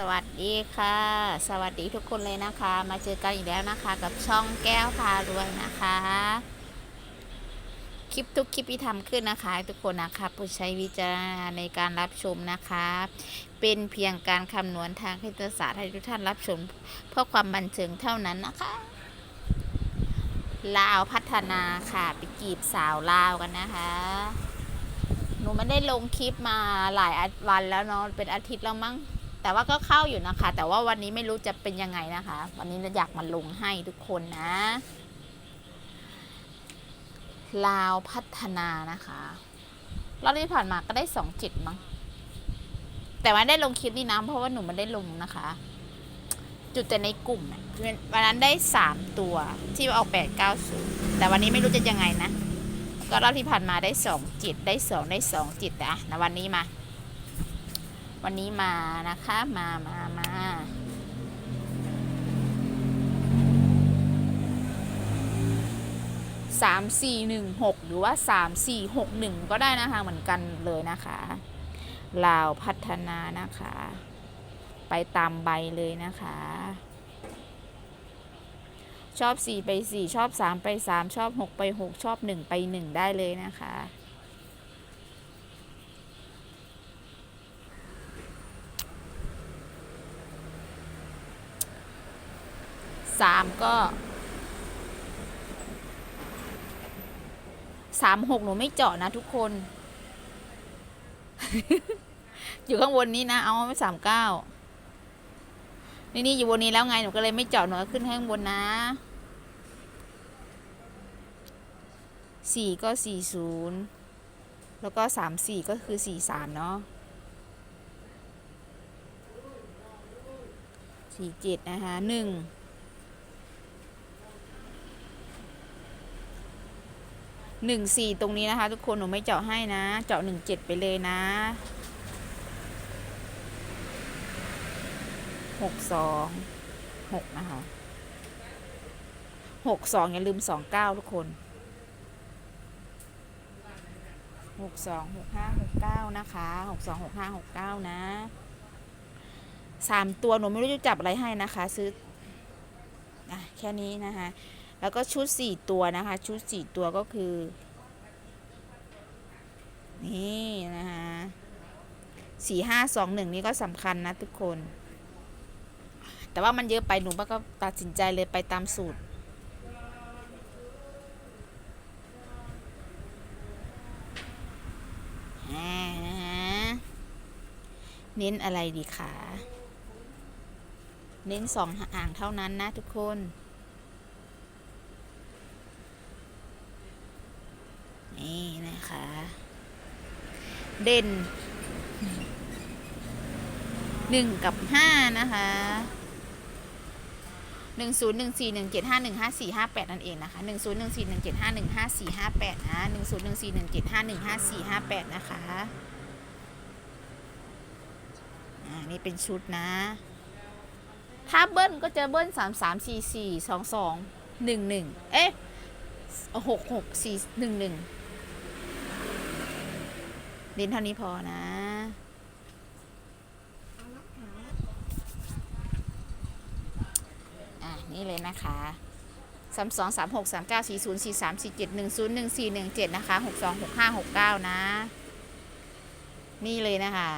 สวัสดีค่ะ สวัสดีทุกคนเลยนะคะ มาเจอกันอีกแล้วนะคะ กับช่องแก้วพารวยนะคะ คลิปทุกคลิปที่ทำขึ้นนะคะ ทุกคนนะคะโปรดใช้วิจารณญาณในการรับชมนะคะ เป็นเพียงการคำนวณทางคณิตศาสตร์ให้ทุกท่านรับชม เพื่อความบันเทิงเท่านั้นนะคะลาวพัฒนาค่ะไปจีบสาวลาวกันนะคะหนูไม่ได้ลงคลิปมาหลายวันแล้วเนาะเป็นอาทิตย์แล้วมั้ง แต่ว่าก็เข้าอยู่นะคะ แต่ว่าวันนี้ไม่รู้จะเป็นยังไงนะคะ วันนี้อยากมาลงให้ทุกคนนะ ลาวพัฒนานะคะรอบที่ผ่านมาก็ได้สองจิตมั้งแต่ว่าได้ลงคลิปนี่นะเพราะว่าหนูมันได้ลงนะคะ จุดแต่ในกลุ่มวันนั้นได้สามตัวที่ออกแปดเก้าศูนย์แต่วันนี้ไม่รู้จะยังไงนะ ก็รอบที่ผ่านมาได้สองจิตได้สองได้สองจิตแต่อะนะวันนี้มา วันนี้มานะคะมามามาสามสี่หนึ่งหกหรือว่าสามสี่หกหนึ่งก็ได้นะคะเหมือนกันเลยนะคะลาวพัฒนานะคะ ไปตามใบเลยนะคะ ชอบสี่ไปสี่ชอบสามไปสามชอบหกไปหกชอบหนึ่งไปหนึ่งได้เลยนะคะ สามก็สามหกหนูไม่เจาะนะทุกคน อยู่ข้างบนนี้นะ เอาไม่สามเก้านี่นี่อยู่บนนี้แล้วไง หนูก็เลยไม่เจาะหนูขึ้นข้างบนนะสี่ก็สี่ศูนย์แล้วก็สามสี่ก็คือสี่สามเนาะสี่เจ็ดนะคะหนึ่ง หนึ่งสี่ตรงนี้นะคะ ทุกคนหนูไม่เจาะให้นะ เจาะหนึ่งเจ็ดไปเลยนะหกสองหกนะคะหกสองอย่าลืมสองเก้าทุกคนหกสองหกห้าหกเก้านะคะหกสองหกห้าหกเก้านะสามตัวหนูไม่รู้จะจับอะไรให้นะคะ ซื้ออแค่นี้นะคะ แล้วก็ชุดสี่ตัวนะคะ ชุดสี่ตัวก็คือ นี่นะคะสี่ห้าสองหนึ่งนี่ก็สำคัญนะทุกคน แต่ว่ามันเยอะไปหนูก็ตัดสินใจเลยไปตามสูตร เน้นอะไรดีคะ เน้นสองห่างเท่านั้นนะทุกคน นี่นะคะ เด่นหนึ่งกับห้านะคะหนึ่งศูนย์หนึ่งสี่หนึ่งเจ็ดห้าหนึ่งห้าสี่ห้าแปดนั่นเองนะคะหนึ่งศูนย์หนึ่งสี่หนึ่งเจ็ดห้าหนึ่งห้าสี่ห้าแปดนะหนึ่งศูนย์หนึ่งสี่หนึ่งเจ็ดห้าหนึ่งห้าสี่ห้าแปดนะคะอ่านี่เป็นชุดนะ ถ้าเบิ้ลก็จะเบิ้ลสามสามสี่สี่สองสองหนึ่งหนึ่งเอ๊ะหกหกสี่หนึ่งหนึ่ง เน้นเท่านี้พอนะอะนี่เลยนะคะสามสองสามหกสามเก้าสี่ศูนย์สี่สามสี่เจ็ดหนึ่งศูนย์หนึ่งสี่หนึ่งเจ็ดนะคะหกสองหกห้าหกเก้านะ นี่เลยนะคะ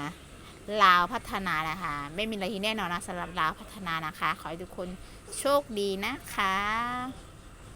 ลาวพัฒนานะคะ ไม่มีอะไรที่แน่นอนนะสำหรับลาวพัฒนานะคะ ขอให้ทุกคนโชคดีนะคะ